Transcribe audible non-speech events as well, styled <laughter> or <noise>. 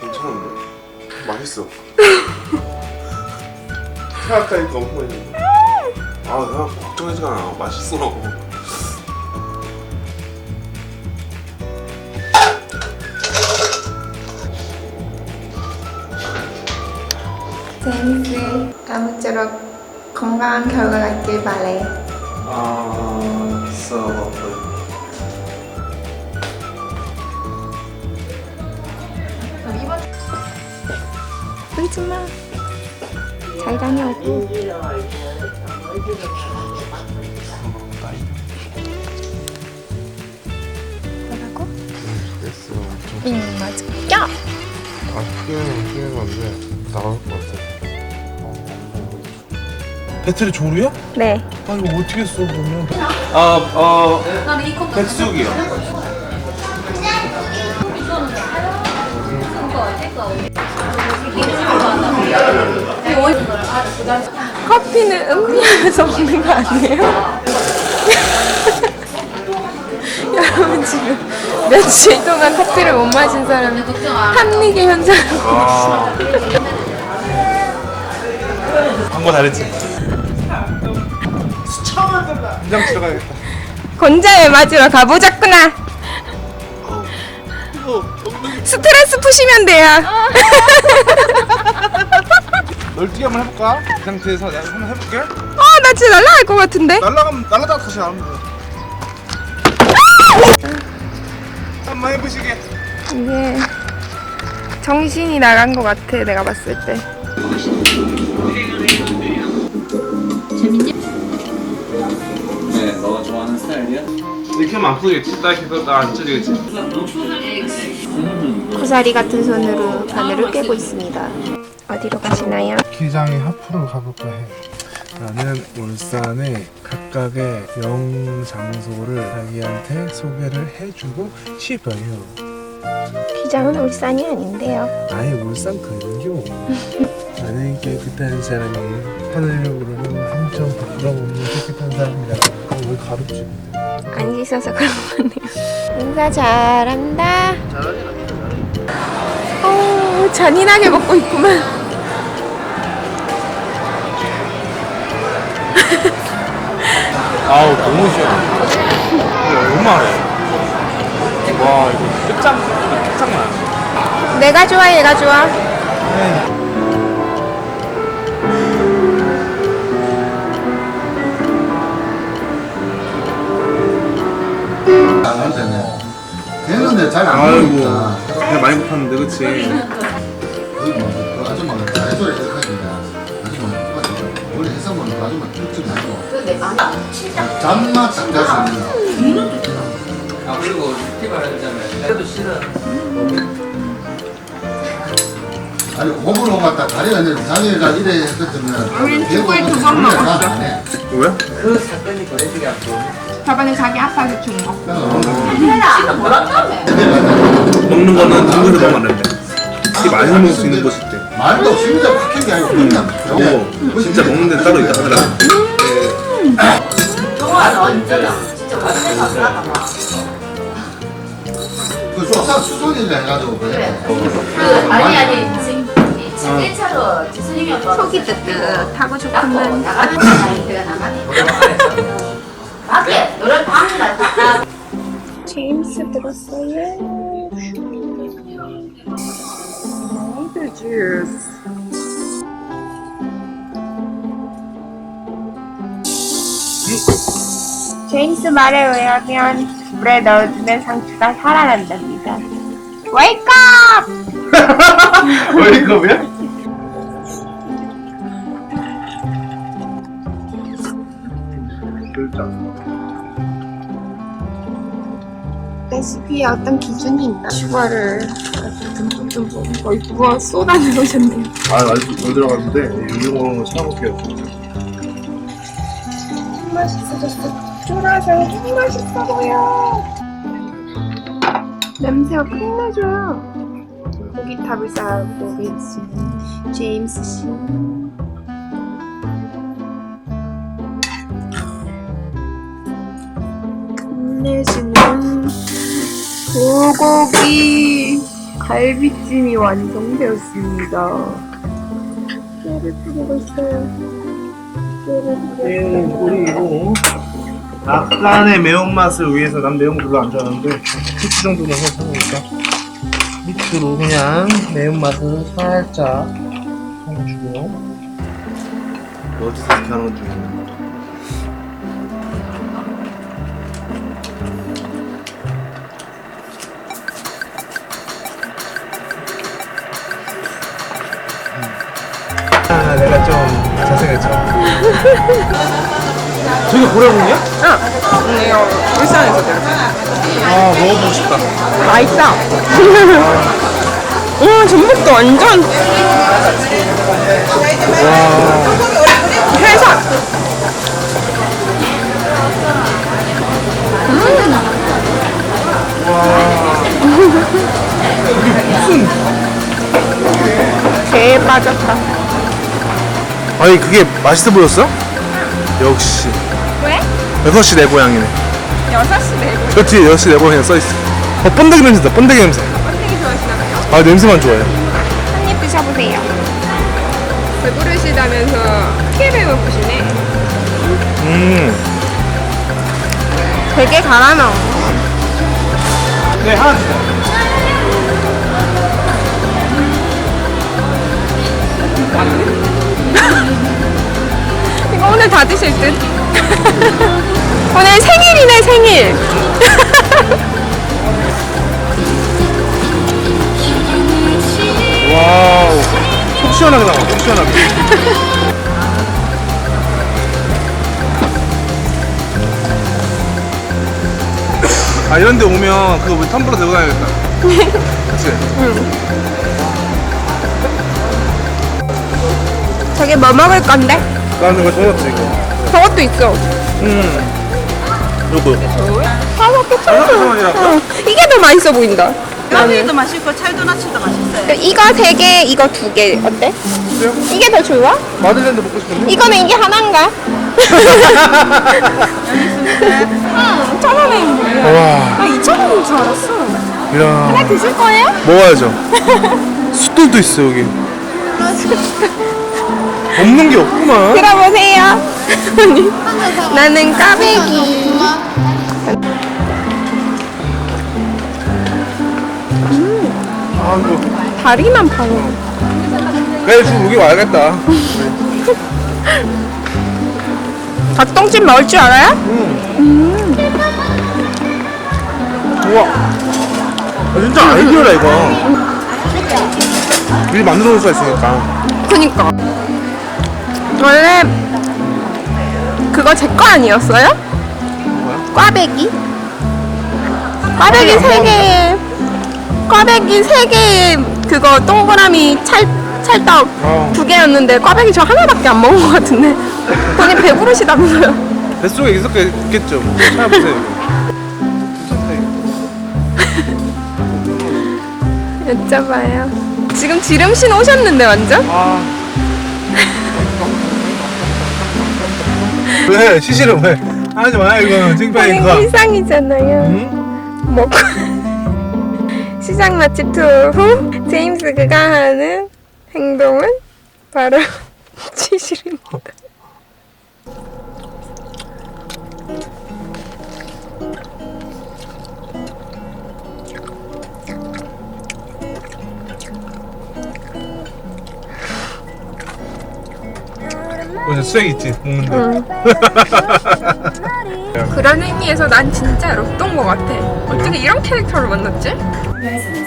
괜찮은데? 맛있어. <laughs> 생각하니까 엄청 맛있는데. 아, 내가 걱정하지가 않아. 맛있어. 제임스, 아무쪼록 건강한 결과가 있길 바래. 아, 써. 울지 마. 잘 다녀오고. 뭐라고? 됐어. 좀 응, 맞아. 야! 아, 피해는 피해는 건데 나올 것 같아. 배터리 조류야? 네. 아 이거 어떻게 써 그러면? 아, 어, 백숙이요. 커피는 음미하면서 먹는 거 아니에요? <laughs> 여러분 지금 며칠 동안 커피를 못 마신 사람이 한리게 현상 아. 광고 잘했지. 수천원 치러 가야겠다. 곤자에 맞으러 가보자꾸나 스트레스 푸시면 돼요 <laughs> 널뛰기 한번 해볼까? 이 상태에서 내가 한번 해볼게. 아 나 진짜 날라갈 것 같은데 날라가면 날라다 다시 나오면 돼. 한번 해보시게. 이게 정신이 나간 것 같아 내가 봤을 때 네, 너가 좋아하는 스타일이야? 이렇게 하면 안 풀리겠지? 딱 해서 나안 찢어지겠지? 고사리 같은 손으로 바늘을 깨고 있습니다 어디로 가시나요? 기장이 하프로 가볼까 해. 나는 울산의 각각의 명장소를 자기한테 소개를 해주고 싶어요. 기장은 울산이 아닌데요 아예 울산 근교. <laughs> 나는 깨끗한 사람이 하늘력으로는 한점 부끄러움없는 깨끗한 사람이라고. 어, 왜 가렵지? 근데? 안 씻어서 그런 거네요 인사 잘한다 어 잔인하게 먹고 있구만 아우 너무. 이거 얼마래? 와 이거 끝장 끝장나. 내가 좋아 얘가 좋아 안 되는데 잘안 아이고. 그냥 많이 못하는데 그치? 그. 아줌마, 원래 아줌마 쭉쭉 나고. 잠만 딱 자서 아 그리고 티가 해주잖아요. 그래도 싫어. 아니, 호불호 갔다 다리가 이제 자기가 이래 했거든요. 우리 축구에 두번 먹었어. 왜? 그 사건이 거래들이 않고. 저번에 자기 아빠한테 준 거. 먹는 거는 당근을 먹으면 안 된대. 이 많이 먹을 수 있는 곳이 있대. 말도 진짜 확한 게 아니고 그냥 그리고 진짜 먹는 데 따로 있다 하더라. 그 수사 수선이를 해가지고 그래. 그 아니 아니 지금 1차로 지수님이 오빠 속이 뜨뜻하고 좋구만 나가는 사람이 나가네 밖에 노래 방을 갔다 제임스 들었어요? 제임스 말에 의하면 물에 넣어주면 상추가 살아난답니다. 웨이크업! <laughs> 왜 이거 왜? 레시피에 어떤 기준이 있나? 슈가를 듬뿍듬뿍 거의 부어 쏟아내놓으셨네요. 아 아직 덜 들어갔는데 유용으로 찾아볼게요. 맛있어졌어. 쫄아서 맛있어 보여. 냄새가 끝나줘요. 고기탑을 쌓고 계신 제임스 씨. 끝내주는 불고기. 갈비찜이 완성되었습니다. 깨를 뿌리고 있어요. 매운 뿌리고 약간의 매운맛을 위해서 난 매운 거 별로 안 좋아하는데 후추 정도는 해서 먹으니까 밑으로 그냥 매운맛을 살짝 해주고요. 어디서 이렇게 하는 것 중에 아 내가 좀 잘생겼죠 <laughs> 저게 고래공이야? 응. 이거 울산에서 들었어. 아 먹어보고 싶다 맛있다. <laughs> 음, 전복도 완전 해산. <laughs> 개 빠졌다. 아니 그게 맛있어 보였어? 역시 왜? 6시 내 고향이네 6시 내고 저 뒤에 6시 내 고향이 써있어 어 번데기 냄새다 번데기 냄새 번데기 좋아하시나봐요? 아 냄새만 좋아해 한입 드셔보세요. 배부르시다면서 키를 먹으시네. 음 되게 넣어. 네, 하나 주세요. <laughs> 이거 오늘 다 드실 듯. <laughs> 오늘 생일이네 생일. 와우. 속 시원하게 나와, 속 시원하게. 아, 이런 데 오면 그거 우리 텀블러 들고 다녀야겠다. 그치? 저기 뭐 먹을 건데? 나는 이거 전화지, 이거. 저것도 있어. 음. 요거, 요거. 다 먹겠다. 잠깐만이라고? 응. 이게 더 맛있어 보인다. 까베기도 맛있고 찰도나치도 맛있어요. 이거 세 개, 이거 두 개. 어때? 그래요? 이게 더 좋아? 마들렌드 먹고 싶은데? 이거는 이게 하나인가? 응, 천 원에 뭐야? 와, 아, 이천 원인 줄 알았어. 이야. 드실 거예요? 먹어야죠. <laughs> 숯들도 있어, 여기. 없는 게 없구만. 들어보세요. <laughs> 나는 까베기. 아, 이거. 다리만 파는. 내일 좀 여기 와야겠다. <laughs> 닭똥집 먹을 줄 알아요? 우와. 아, 진짜 아이디어다, 이거. 미리 만들어 놓을 수가 있으니까. 그니까. 원래 그거 제 거 아니었어요? 꽈배기? 꽈배기 세 개에 꽈배기 세 개에 그거 동그라미 찰 찰떡 어. 두 개였는데 꽈배기 저 하나밖에 안 먹은 것 같은데 본인 배부르시다면서요? <laughs> 뱃속에 있었겠죠. 찾아보세요. 괜찮다, 이거. 여쭤봐요. 지금 지름신 오셨는데 완전? 아. <laughs> 왜? 시시를 왜? 하지 마, 이거. 본인 찡빠니까. 일상이잖아요. 응? 먹고 <laughs> 시장 맛집 투어 후 제임스 그가 하는 행동은 바로 <laughs> 치실입니다. 어제 수액 있지, 먹는데. 그런 의미에서 난 진짜 로또인 것 같아. 어떻게 이런 캐릭터를 만났지? 있대.